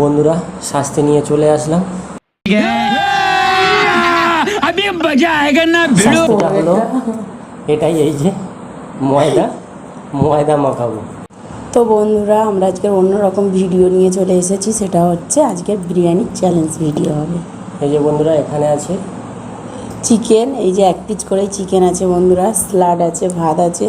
বন্ধুরা শাস্তি নিয়ে চলে আসলাম। এটাই এই যে ময়দা ময়দা মাখাবো। তো বন্ধুরা আমরা আজকে অন্যরকম ভিডিও নিয়ে চলে এসেছি সেটা হচ্ছে আজকে বিরিয়ানি চ্যালেঞ্জ ভিডিও হবে। এই যে বন্ধুরা এখানে আছে। চিকেন এই যে এক পিস করে চিকেন আছে বন্ধুরা স্যালাড আছে ভাত আছে।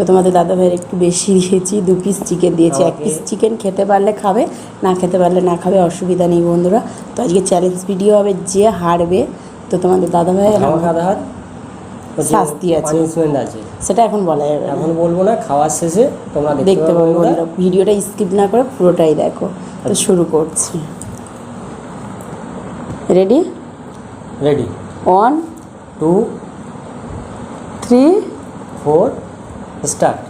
তো তোমাদের দাদা ভাইয়ের একটু বেশি দিয়েছি দু পিস চিকেন দিয়েছি। এক পিস চিকেন খেতে পারলে খাবে না খেতে পারলে না খাবে অসুবিধা নেই বন্ধুরা। তো আজকে চ্যালেঞ্জ ভিডিও হবে যে হারবে। তো তোমাদের দাদা ভাই খাওয়া আমার- শাস্তি আছে। সেটা এখন বলা যাবে এখন বলব না খাওয়ার শেষে তোমরা দেখতে পাবে বন্ধুরা। বন্ধুরা। ভিডিওটা স্কিপ না করে পুরোটাই দেখো। তো শুরু করছি। Ready ready one two three four start.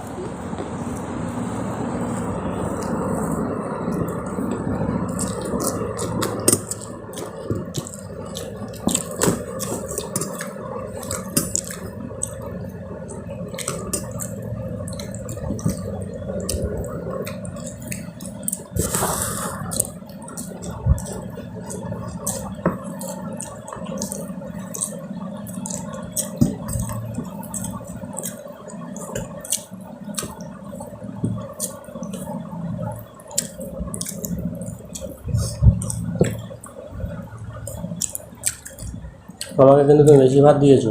আমাকে কিন্তু তুমি বেশি ভাত দিয়েছ।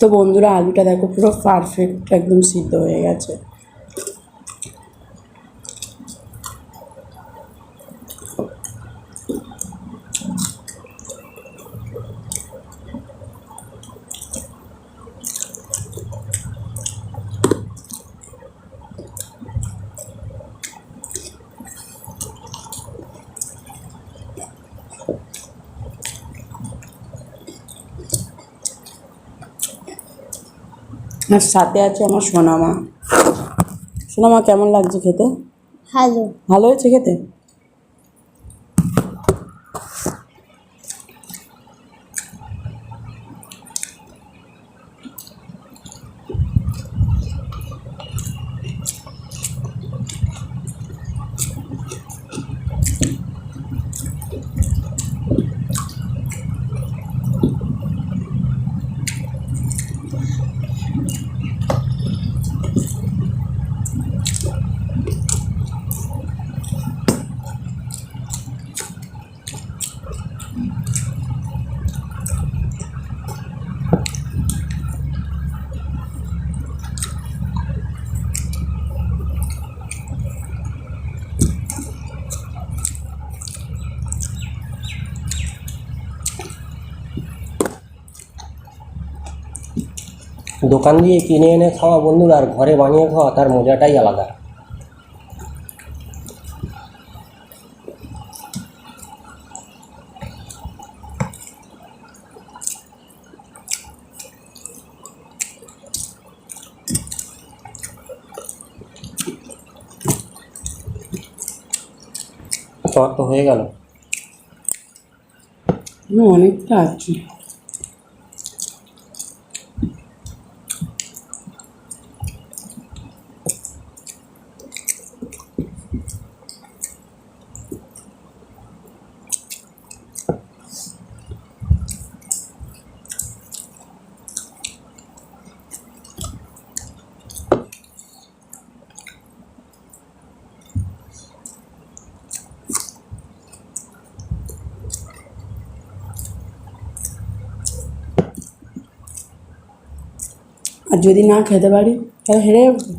তো বন্ধুরা, আলুটা দেখো পুরো পারফেক্ট একদম সিদ্ধ হয়ে গেছে। আর সাথে আছে আমার সোনামা। সোনামা কেমন লাগছে খেতে? ভালো। ভালো হয়েছে খেতে? দোকান দিয়ে কিনে এনে খাওয়া বন্ধুরা আর ঘরে বানিয়ে খাওয়া তার মজাটাই আলাদা। তোমার তো হয়ে গেল। হুম, অনেকটা আছে। আর যদি না খেতে পারি তাহলে হেরে যাব। তো।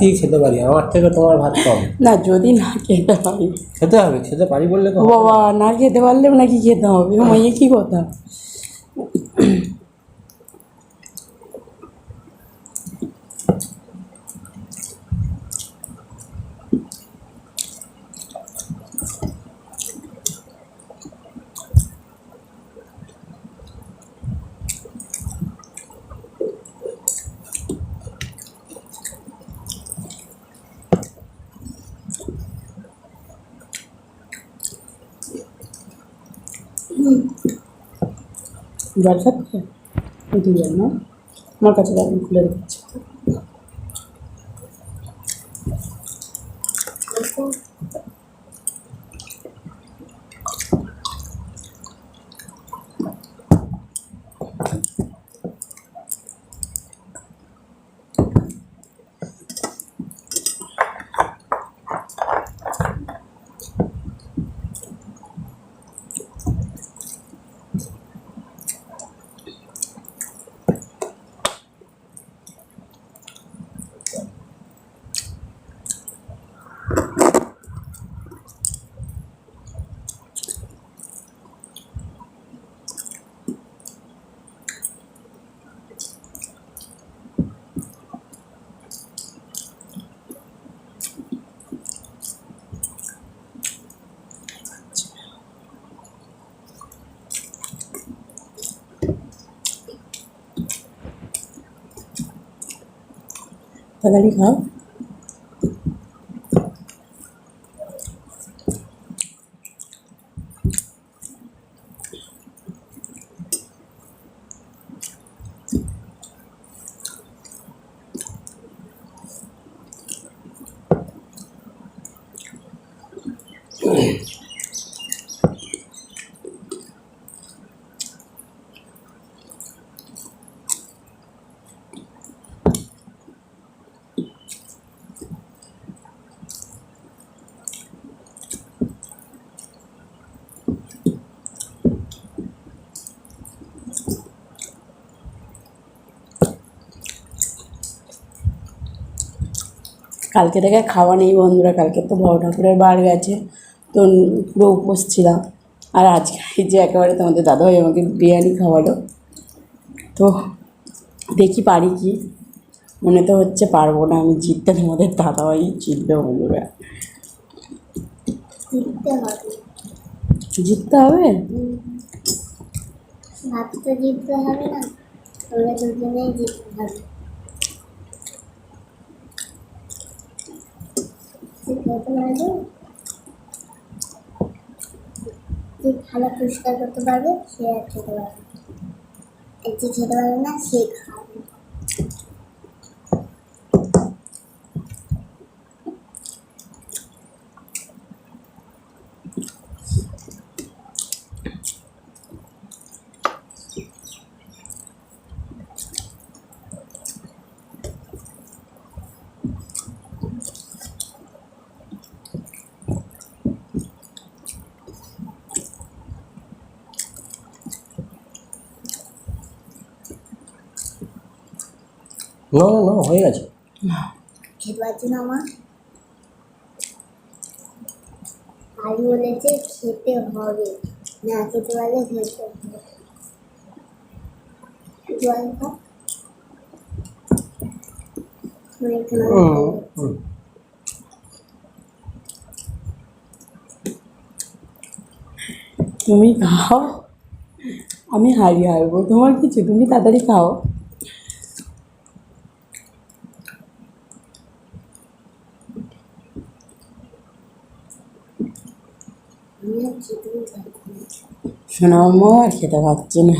কি খেতে পারি? আমার থেকে তোমার ভাত কম। না যদি না খেতে পারি। খেতে হবে খেতে পারি বললে তো। বাবা না খেতে পারলেও নাকি খেতে হবে। মাইয়ে কি কথা? জল খাচ্ছে? ওই না? আমার কাছে খুলে রেখেছি। তাড়াতাড়ি খাও। কালকে থেকে খাওয়া নেই বন্ধুরা কালকে তো বড় ঠাকুরের বার গেছে তো পুরো উপোস ছিলাম। আর আজকে এই যে একেবারে তোমাদের দাদাভাই আমাকে বিরিয়ানি খাওয়ালো তো দেখি পারি কি? মনে তো হচ্ছে পারব না আমি জিততে তোমাদের দাদাভাই জিতবে বন্ধুরা। জিততে হবে। জিততে হবে? না তোমরা দুজনেই জিততে হবে তুই খেতে পারবে যে ভালো পরিষ্কার করতে পারবে, সে আর খেতে পারবে যে খেতে পারবে না, সে খাবে। না না না হয়ে গেছে। খেতে পারছি না আমার আলু বলেছে খেতে হবে। না খেতে পারলে খেতে হবে জল খাও হুম, হুম। তুমি খাও। আমি হারিয়ে হারবো। তোমার কিছু তুমি তাড়াতাড়ি খাও আমি আর খেতেই পারছি না আম্মা আর খেতে পারছি না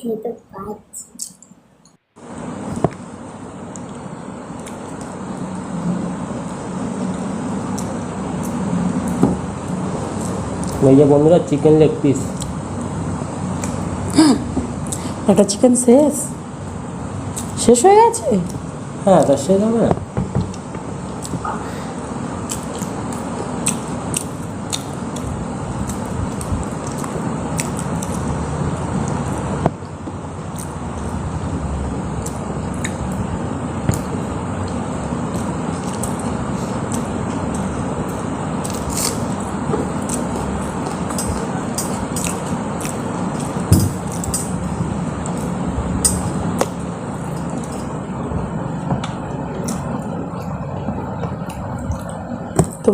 খেতে পারছি এই যে বন্ধুরা চিকেন লেগ পিস একটা চিকেন শেষ? শেষ হয়ে গেছে? হ্যাঁ তা সে যাবে না।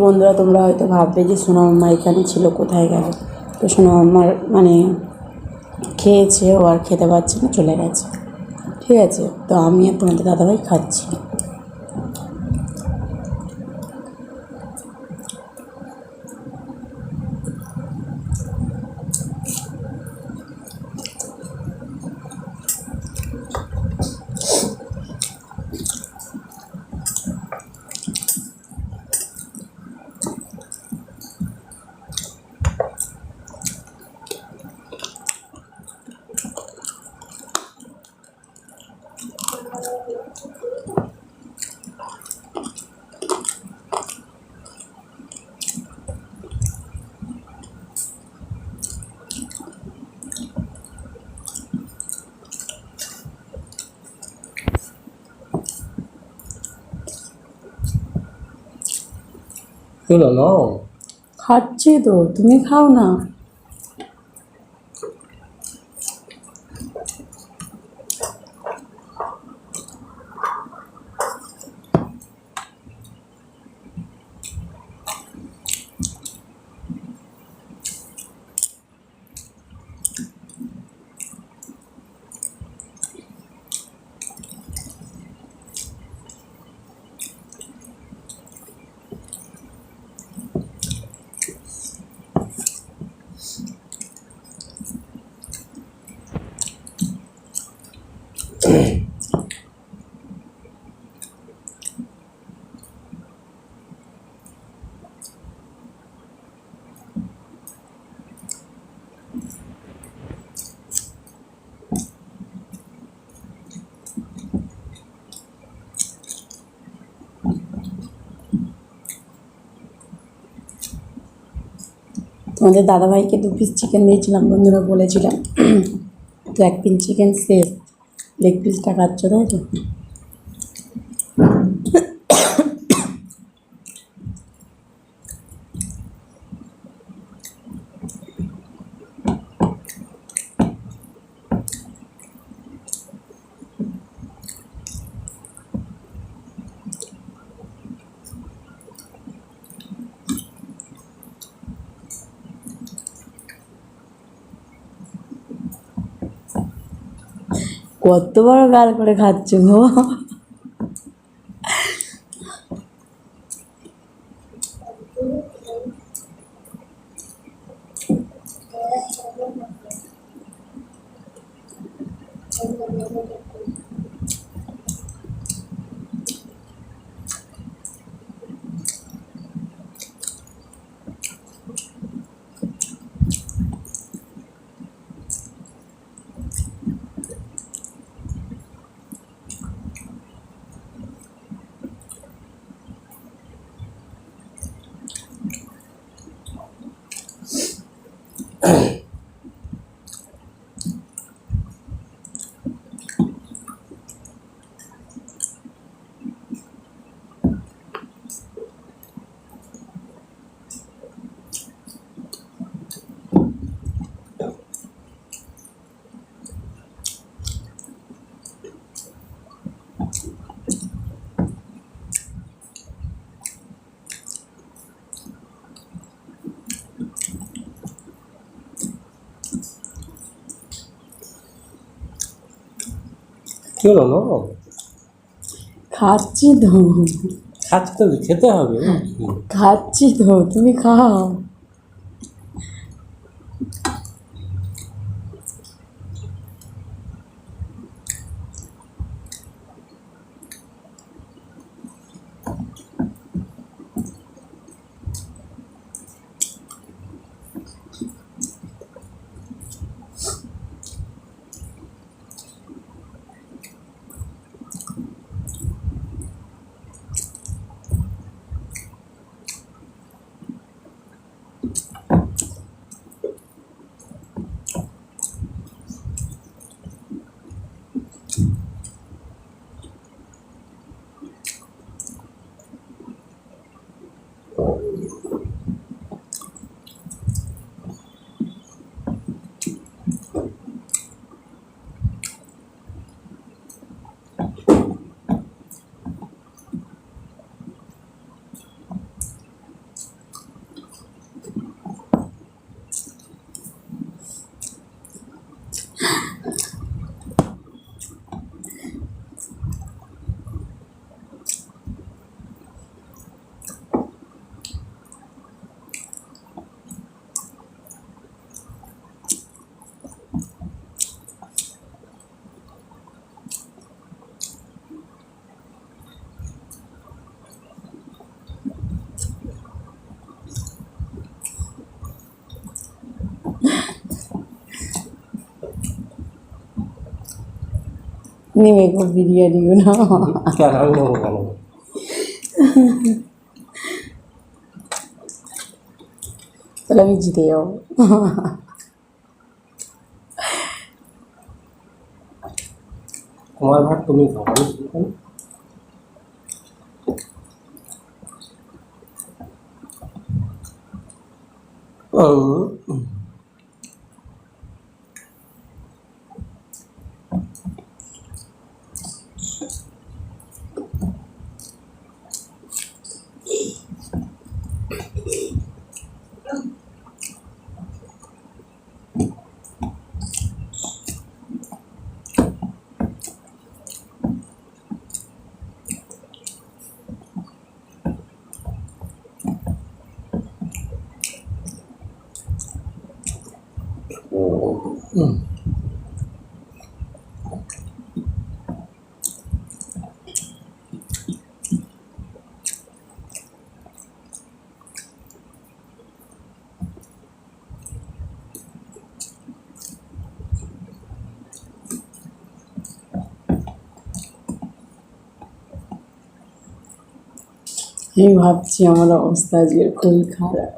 বন্ধুরা, তোমরা হয়তো ভাববে যে সোনা মাম্মা এখানে ছিল, কোথায় গেল? তো সোনা মাম্মার মানে খেয়েছে, ও আর খেতে পারছে না, চলে গেছে। ঠিক আছে, তো আমি আর তোমাদের দাদাভাই খাচ্ছি নাও খাচ্ছি তো তুমি খাও না। তোমাদের দাদাভাইকে দু পিস চিকেন দিয়েছিলাম, বন্ধুরা বলেছিলাম, তো এক পিস চিকেন শেষ। লেগ পিসটা খাচ্ছ তাই তো কত বড় গাল করে খাচ্ছ গো চলো না? খাচ্ছি তো। খাচ্ছি তো খেতে হবে। খাচ্ছি তো তুমি খাও। নেবে গো বিরিয়ানিও না কেন আমি নেব কেন তাহলে আমি জিতে যাব তোমার ভাত তুমি খাও আমি খাব না। আমি ভাবছি আমার অবস্থা আজকে খুবই খারাপ।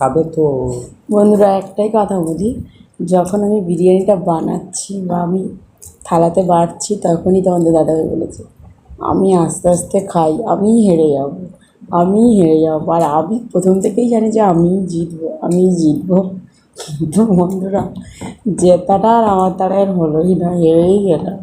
খাবে তো বন্ধুরা, একটাই কথা বলি, যখন আমি বিরিয়ানিটা বানাচ্ছি বা আমি থালাতে বাড়ছি, তখনই তোমাদের দাদাভাই বলেছে, আমি আস্তে আস্তে খাই, আমিই হেরে যাব, আমিই হেরে যাব। আর আমি প্রথম থেকেই জানি যে আমিই জিতবো আমি জিতবো। কিন্তু বন্ধুরা, জেতাটা আর আমার আর হলোই না, হেরেই গেলাম।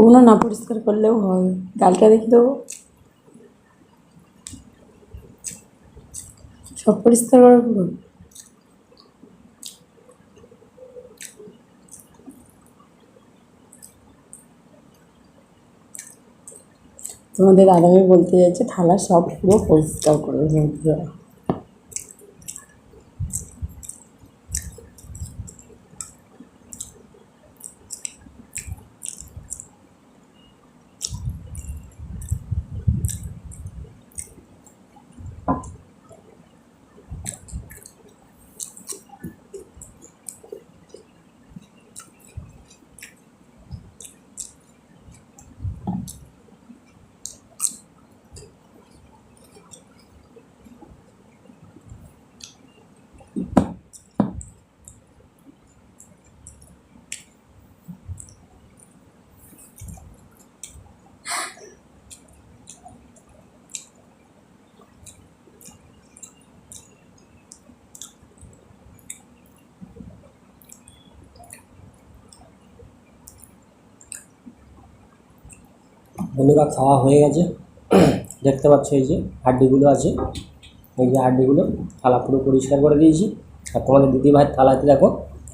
ওগুলো না পরিষ্কার করলেও হবে ডালটা দেখি দেবো। সব পরিষ্কার করার পুরো তোমাদের দাদাভাই বলতে যাচ্ছে, থালা সব পুরো পরিষ্কার করে বন্ধুরা বন্ধুরা খাওয়া হয়ে গেছে। দেখতে পাচ্ছ এই যে হাড্ডিগুলো আছে। এই যে হাড্ডিগুলো থালা পুরো পরিষ্কার করে দিয়েছি। আর তোমাদের দিদি ভাইয়ের থালাতে দেখো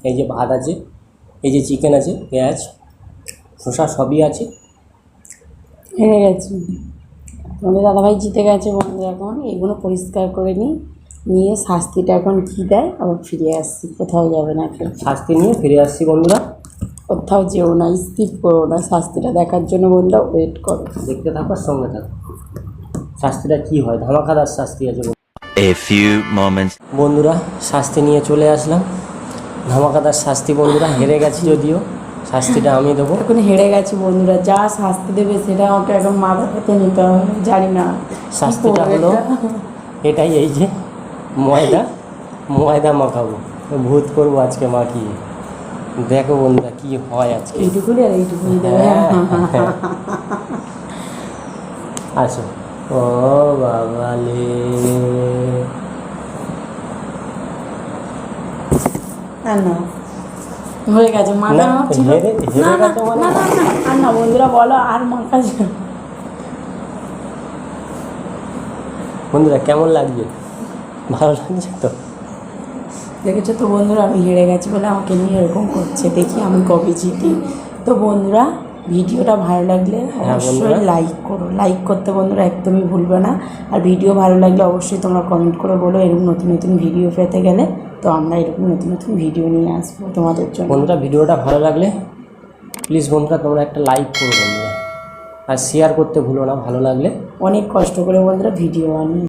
এই যে ভাত আছে এই যে চিকেন আছে পেঁয়াজ শসা সবই আছে। হেরে গেছি। তোমাদের দাদাভাই জিতে গেছে বন্ধু এখন। এগুলো পরিষ্কার করে নিই। নিয়ে শাস্তিটা এখন কী দেয়? আবার ফিরে আসছি। কোথাও যাবে না শাস্তি নিয়ে ফিরে আসছি বন্ধুরা। কোথাও যেও না স্কিপ করো না শাস্তিটা দেখার জন্য বন্ধুরা ওয়েট করো। দেখতে থাকো আর সঙ্গে থাকো। শাস্তিটা কি হয়? ধামাকাদার শাস্তি আছে A few moments. বন্ধুরা শাস্তি নিয়ে চলে আসলাম। ধামাকাদার শাস্তি বন্ধুরা হেরে গেছি যদিও। শাস্তিটা আমি দেবো। এখন হেরে গেছি বন্ধুরা যা শাস্তি দেবে সেটা আমাকে এখন মাথা পেতে নিতে হবে জানি না। শাস্তিটা হলো এটাই এই যে ময়দা। ময়দা মাখাবো। ভূত করব আজকে মাখিয়ে দেখো বন্ধুরা কি হয় আজকে। এইটুকুনি আর এইটুকুনি দেবে হ্যাঁ। আসো। ও বাবালে আর হয়ে গেছে মাখা না না? মানে? না না না আর না বন্ধুরা বলো আর মাখা বন্ধুরা কেমন লাগছে? ভালো লাগছে তো? দেখেছ তো বন্ধুরা আমি হেরে গেছি বলে আমাকে নিয়ে এরকম করছে। দেখি আমি কবে জিতি। তো বন্ধুরা ভিডিওটা ভালো লাগলে হ্যাঁ, অবশ্যই লাইক করো। লাইক করতে বন্ধুরা একদমই ভুলবে না। আর ভিডিও ভালো লাগলে অবশ্যই তোমরা কমেন্ট করে বলো এরকম নতুন নতুন ভিডিও পেতে গেলে। তো আমরা এরকম নতুন নতুন ভিডিও নিয়ে আসব তোমাদের জন্য। বন্ধুরা ভিডিওটা ভালো লাগলে প্লিজ বন্ধুরা তোমরা একটা লাইক করো বন্ধুরা। আর শেয়ার করতে ভুলো না ভালো লাগলে। অনেক কষ্ট করে বন্ধুরা ভিডিও বানিয়ে